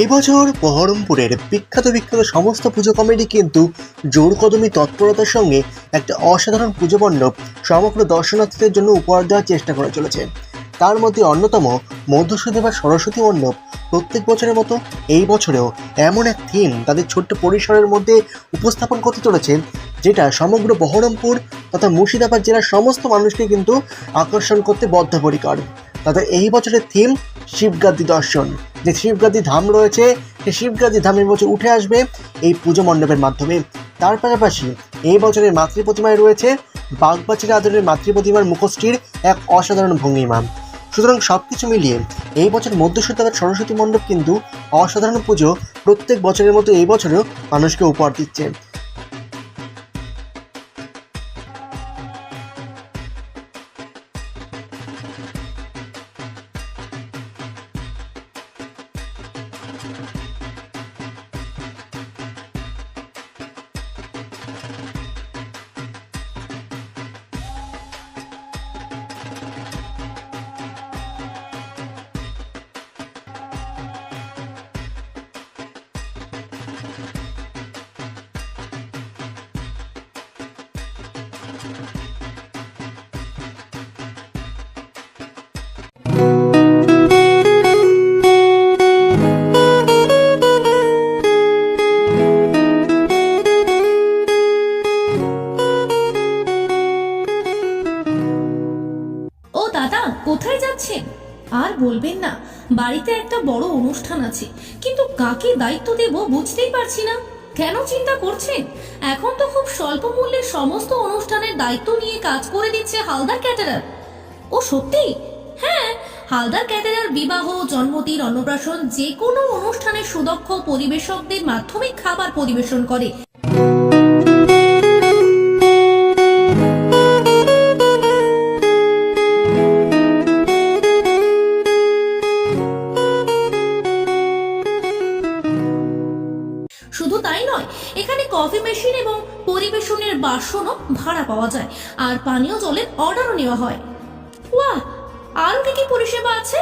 এই বছর বহরমপুরের বিখ্যাত বিখ্যাত সমস্ত পুজো কমিটি কিন্তু জোর কদমি তৎপরতার সঙ্গে একটা অসাধারণ পুজো মণ্ডপ সমগ্র দর্শনার্থীদের জন্য উপহার দেওয়ার চেষ্টা করে চলেছে। তার মধ্যে অন্যতম মধুসূদী বা সরস্বতী মণ্ডপ প্রত্যেক বছরের মতো এই বছরেও এমন এক থিম তাদের ছোট্ট পরিসরের মধ্যে উপস্থাপন করতে চলেছে, যেটা সমগ্র বহরমপুর তথা মুর্শিদাবাদ জেলার সমস্ত মানুষকে কিন্তু আকর্ষণ করতে বদ্ধপরিকর। তাদের এই বছরের থিম শিবগাদ্দি দর্শন। যে শিবগাদ্দি ধাম রয়েছে সেই শিবগাদ্দি ধাম এই বছর উঠে আসবে এই পুজো মণ্ডপের মাধ্যমে। তার পাশাপাশি এই বছরের মাতৃ প্রতিমায় রয়েছে বাগবাচির আদরের মাতৃ প্রতিমার মুখশ্রীর এক অসাধারণ ভঙ্গিমা। সুতরাং সব কিছু মিলিয়ে এই বছর মধ্যসূত্রাবাদ সরস্বতী মণ্ডপ কিন্তু অসাধারণ পুজো প্রত্যেক বছরের মতো এই বছরেও মানুষকে উপহার দিচ্ছে। ও দাদা, কোথায় যাচ্ছেন? আর বলবেন না, বাড়িতে একটা বড় অনুষ্ঠান আছে, কিন্তু কাকে দায়িত্ব দেব বুঝতেই পারছি না। কেন চিন্তা করছেন? এখন তো খুব স্বল্প মূল্যে সমস্ত অনুষ্ঠানের দায়িত্ব নিয়ে কাজ করে দিচ্ছে হালদার ক্যাটারার। ও সত্যি? হ্যাঁ হালদার ক্যাটারার বিবাহ, জন্মদিন, অন্নপ্রাশন যে কোনো অনুষ্ঠানে সুদক্ষ পরিবেশকদের মাধ্যমে খাবার পরিবেশন করে। মেশিন এবং পরিবেশনের বাসনও ভাড়া পাওয়া যায়। আর পানীয় জলের অর্ডারও নেওয়া হয়। ওয়াহ, আরও কি কি পরিষেবা আছে?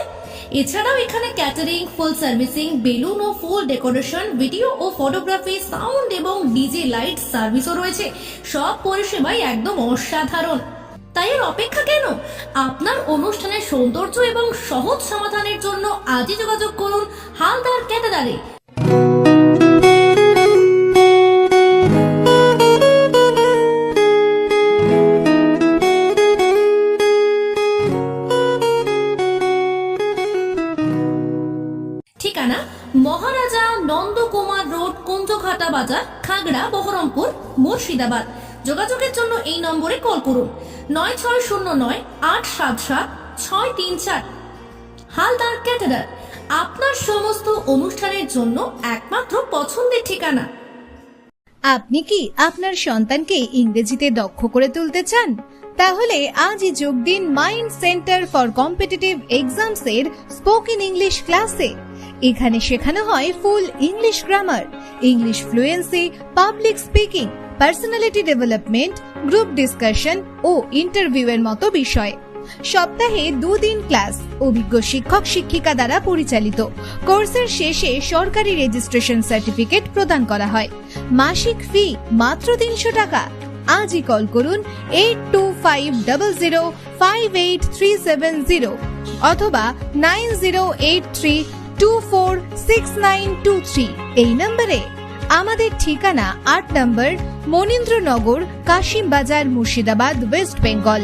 এছাড়াও এখানে ক্যাটারিং ফুল সার্ভিসিং বেলুন ও ফুল ডেকোরেশন, ভিডিও ও ফটোগ্রাফি, সাউন্ড এবং ডিজে লাইট সার্ভিসও রয়েছে। সব পরিষেবাই একদম অসাধারণ। তাই এর অপেক্ষা কেন? আপনার অনুষ্ঠানের সৌন্দর্য এবং সহজ সমাধানের জন্য আজই যোগাযোগ করুন হালদার ক্যাটারারে। ঠিকানা মহারাজা নন্দকুমার রোড কুঞ্জঘাটা বাজার, খাগড়া, বহরমপুর, মুর্শিদাবাদ। যোগাযোগের জন্য এই নম্বরে কল করুন। নয় ছয় শূন্য নয় আট সাত সাত ছয় তিন চার। হালদার ক্যাটারার, আপনার সমস্ত অনুষ্ঠানের জন্য একমাত্র পছন্দের ঠিকানা। আপনি কি আপনার সন্তানকে ইংরেজিতে দক্ষ করে তুলতে চান? তাহলে আজই যোগ দিন mind centre for competitive exams এর স্পোকেন ইংলিশ ক্লাসে। এখানে শেখানো হয় full English grammar English fluency public speaking personality development group discussion ও ইন্টারভিউ এর মতো বিষয়। সপ্তাহে দুদিন ক্লাস অভিজ্ঞ শিক্ষক শিক্ষিকা দ্বারা পরিচালিত। কোর্সের শেষে সরকারি রেজিস্ট্রেশন সার্টিফিকেট প্রদান করা হয়। মাসিক ফি মাত্র তিনশো টাকা। আজই কল করুন eight two five double zero five eight three seven zero অথবা nine zero eight three two four six nine two three এই নম্বরে আমাদের ঠিকানা আট নম্বর মনীন্দ্রনগর কাশিম বাজার মুর্শিদাবাদ, ওয়েস্ট বেঙ্গল।